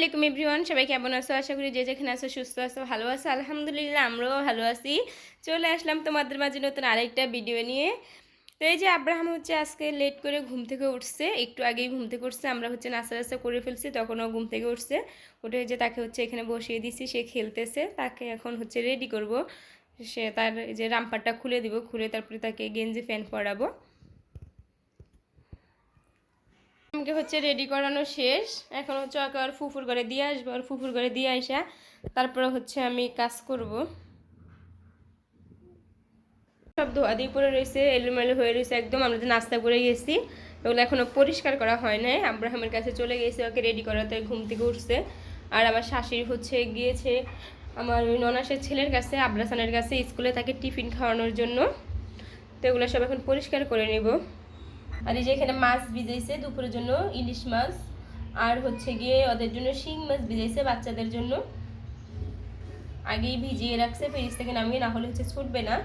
আলাইকুম এভরিওয়ান, সবাই কেমন আছো? আশা করি যে যেখানে আছো সুস্থ আছো, ভালো আছো। আলহামদুলিল্লাহ, আমরাও ভালো আছি। চলে আসলাম তোমাদের মাঝে নতুন আরেকটা ভিডিও নিয়ে। তো এই যে আব্রাহাম হচ্ছে আজকে লেট করে ঘুম থেকে উঠছে। একটু আগেই ঘুম থেকে উঠছে। আমরা হচ্ছে নাস্তা নাস্তা করে ফেলছি, তখনও ঘুম থেকে উঠছে। উঠে যে তাকে হচ্ছে এখানে বসিয়ে দিছি, সে খেলতেছে। তাকে এখন হচ্ছে রেডি করব। সে তার যে রামপারটা খুলে দিব, খুলে তারপরে তাকে গেঞ্জি, প্যান্ট পরাবো। আমাকে হচ্ছে রেডি করানো শেষ। এখন হচ্ছে ওকে আর ফুফুর করে দিয়ে আসব, আর ফুফুর করে দিয়ে আসা তারপরে হচ্ছে আমি কাজ করব। সব ধোয়া দিয়ে পরে রয়েছে, এলোমেলো হয়ে রয়েছে একদম। আমরা যে নাস্তা করে গেছি ওগুলো এখনও পরিষ্কার করা হয় নাই। আব্রাহামের কাছে চলে গেছে, ওকে রেডি করাতে ঘুম থেকে উঠছে। আর আমার শাশুড়ি হচ্ছে গিয়েছে আমার ওই ননাসের ছেলের কাছে, আব্রাসানের কাছে, স্কুলে তাকে টিফিন খাওয়ানোর জন্য। তো এগুলো সব এখন পরিষ্কার করে নেব। আর এই যে এখানে মাছ ভিজাইছে, দুপুরের জন্য ইলিশ মাছ, আর হচ্ছে গিয়ে ওদের জন্য শিং মাছ ভিজাইছে বাচ্চাদের জন্য। আগেই ভিজিয়ে রাখছে, ফ্রিজ থেকে নামিয়ে না হলে হচ্ছে ছুটবে না।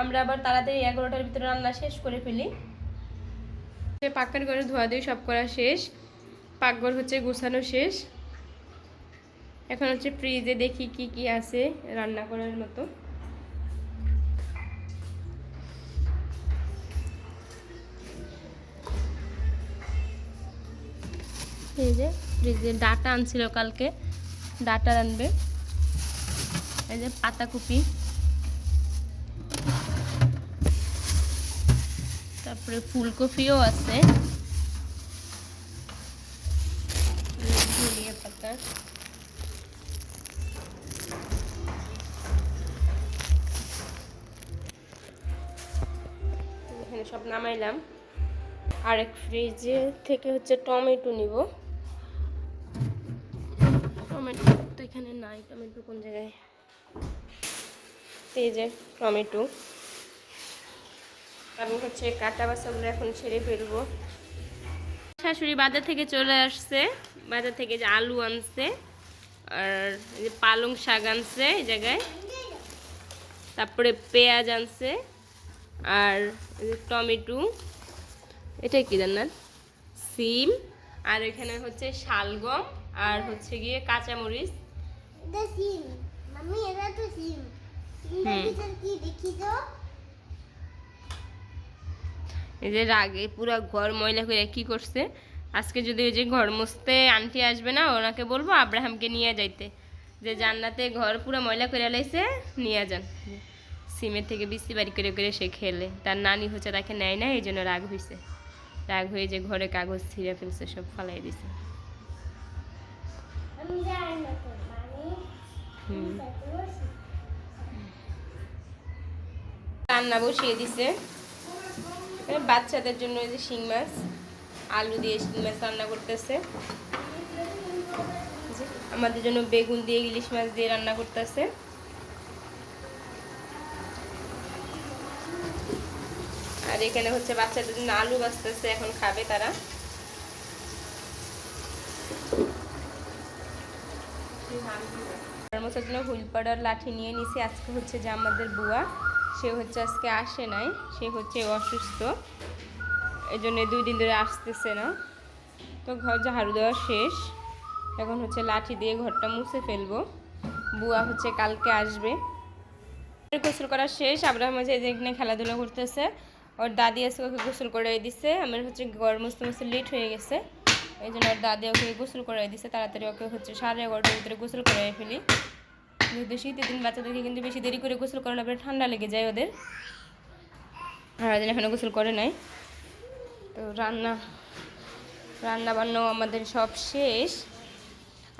আমরা আবার তাড়াতাড়ি এগারোটার ভিতরে রান্না শেষ করে ফেলি। পাক্কার ঘরে ধোয়া দিয়ে সব করা শেষ। পাকঘর হচ্ছে গোছানো শেষ। এখন হচ্ছে ফ্রিজে দেখি কি কি আছে রান্না করার মতো। এই যে ফ্রিজে ডাটা আনছিল কালকে, ডাটা আনবে। এই যে পাতাকপি। তারপরে ফুলকপিও আছে। পাতা। এখানে সব নামাইলাম। আরেক ফ্রিজে থেকে হচ্ছে টমেটো নিব। টমেটো তো এখানে নাই, টমেটো কোন জায়গায়? এই টমেটো। আমি হচ্ছে কাটা বাসাগুলো এখন ছেড়ে ফেলব। শাশুড়ি বাজার থেকে চলে আসছে, বাজার থেকে যে আলু আনছে, আর যে পালং শাক আনছে এই জায়গায়। তারপরে পেঁয়াজ আনছে, আর টমেটো। এটাই কি জান্নাত? সিম। আর এখানে হচ্ছে শালগম। আর হচ্ছে গিয়ে কাঁচামরিচ। এই যে রাগে পুরো ঘর ময়লা করে কি করছে? আজকে যদি ওই যে ঘর মুছতে আন্টি আসবে না ওনাকে বলব আব্রাহামকে নিয়ে যাইতে। যে জান্নাতে ঘর পুরো ময়লা করে লাইছে নিয়ে যান। সিমের থেকে বৃষ্টি বাড়ি করে করে সে খেলে। তার নানি হচ্ছে তাকে নেয় না এই জন্য রাগ হয়েছে রাগ হয়ে যে ঘরে কাগজ ছিঁড়ে ফেলছে সব ফালাই দিছে। রান্না বসিয়ে দিছে। বাচ্চাদের জন্য শিং মাছ, আলু দিয়ে শিং মাছ রান্না করতেছে। আমাদের জন্য বেগুন দিয়ে ইলিশ মাছ দিয়ে রান্না করতেছে। আর এখানে হচ্ছে বাচ্চাদের জন্য আলু বাঁচতেছে, এখন খাবে তারা। মোছার জন্য হুইল পাউডার লাঠি নিয়ে নিছি। আজকে হচ্ছে যে আমাদের বুয়া, সে হচ্ছে আজকে আসে নাই, সে হচ্ছে অসুস্থ। এই জন্য দুই দিন ধরে আসতেছে না। তো ঘর ঝাড়ু দেওয়া শেষ। এখন হচ্ছে লাঠি দিয়ে ঘরটা মুছে ফেলব। বুয়া হচ্ছে কালকে আসবে। গোসল করা শেষ। এই যে এখানে খেলাধুলা করতেছে। ওর দাদি আজকে ওকে গোসল করে দিছে। আমার হচ্ছে ঘর মুছতে মুছতে লেট হয়ে গেছে। এই জন্য ওর দাদি ওকে গোসল করাই দিছে, তাড়াতাড়ি ওকে হচ্ছে সাড়ে এগারোটার ভিতরে গোসল করাই ফেলি। যেহেতু শীতের দিন, বাচ্চাদেরকে কিন্তু বেশি দেরি করে গোসল করানো পরে ঠান্ডা লেগে যায় ওদের। আর দিন এখনও গোসল করে নাই। তো রান্না রান্না বান্নাও আমাদের সব শেষ।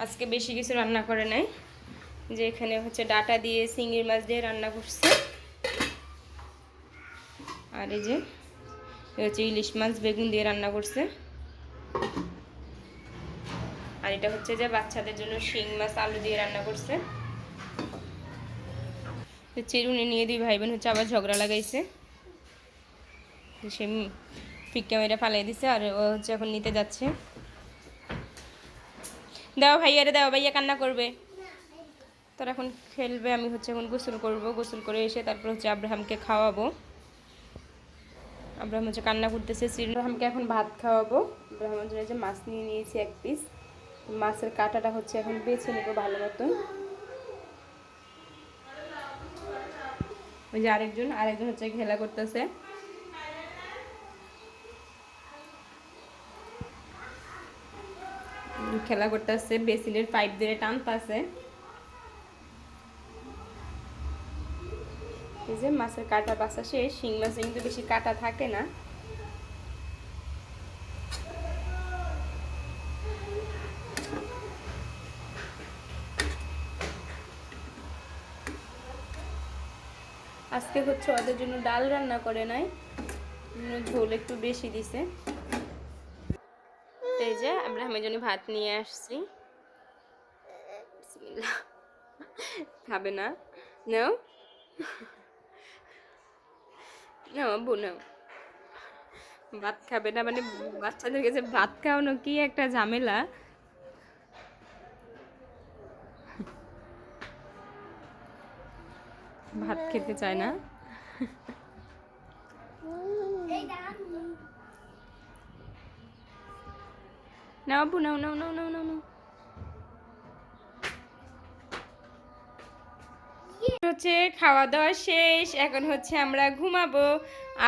আজকে বেশি কিছু রান্না করে নাই, যে এখানে হচ্ছে ডাটা দিয়ে চিংড়ি মাছ দিয়ে রান্না করছে। আর এই যে হচ্ছে ইলিশ মাছ বেগুন দিয়ে রান্না করছে। এটা হচ্ছে যে বাচ্চাদের জন্য শিং মাছ, আলু দিয়ে রান্না করছে। তো চিরুনি নিয়ে দুই ভাই বোন হচ্ছে আবার ঝগড়া লাগাইছে। সে ফিক্কা মেরে ফালাই দিছে আর ও হচ্ছে এখন নিতে যাচ্ছে। দাও ভাইয়ারে দাও, ভাইয়া কান্না করবে। তার এখন খেলবে, আমি হচ্ছে এখন গোসল করব। গোসল করে এসে তারপর হচ্ছে আব্রাহামকে খাওয়াবো। আব্রাহাম হচ্ছে কান্না করতেছে শ্রীরামকে এখন ভাত খাওয়াবো। আব্রাহামের জন্য যে মাছ নিয়ে নিয়েছি এক পিস মাছের কাঁটাটা হচ্ছে এখন বেছে নেব ভালো মতন। ওই যে আরেকজন আরেকজন হচ্ছে খেলা করতেছে। খেলা করতেছে বেসিনের পাইপ দিয়ে টানতেছে। এই যে মাছের কাটা বাসা শেষ শিং মাছে কিন্তু বেশি কাটা থাকে না। আজকে হচ্ছে ওদের জন্য ডাল রান্না করে নাই। ঝোল একটু বেশি দিছে। এই যে আব্রাহামের জন্য ভাত নিয়ে আসছি। খাবে না। নাও। নাও, আব্বু, নাও। ভাত খাবে না মানে বাচ্চাদের কাছে ভাত খাওয়ানো কি একটা ঝামেলা? ভাত খেতে চায় না। নাও হচ্ছে খাওয়া দাওয়া শেষ, এখন হচ্ছে আমরা ঘুমাবো।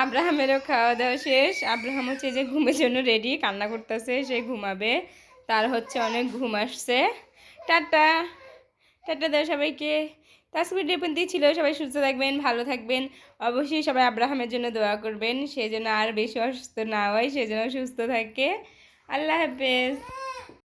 আব্রাহামেরও খাওয়া দাওয়া শেষ। আব্রাহাম হচ্ছে যে ঘুমের জন্য রেডি কান্না করতেছে, সে ঘুমাবে। তার হচ্ছে অনেক ঘুম আসছে। টাটা। টাটা দাও সবাইকে। তাসবির পর্যন্ত ছিল। সবাই সুস্থ থাকবেন, ভালো থাকবেন। অবশ্যই সবাই আব্রাহামের জন্য দোয়া করবেন। সে যেন আর বেশি অসুস্থ না হয়, সে যেন সুস্থ থাকে। আল্লাহ হাফেজ।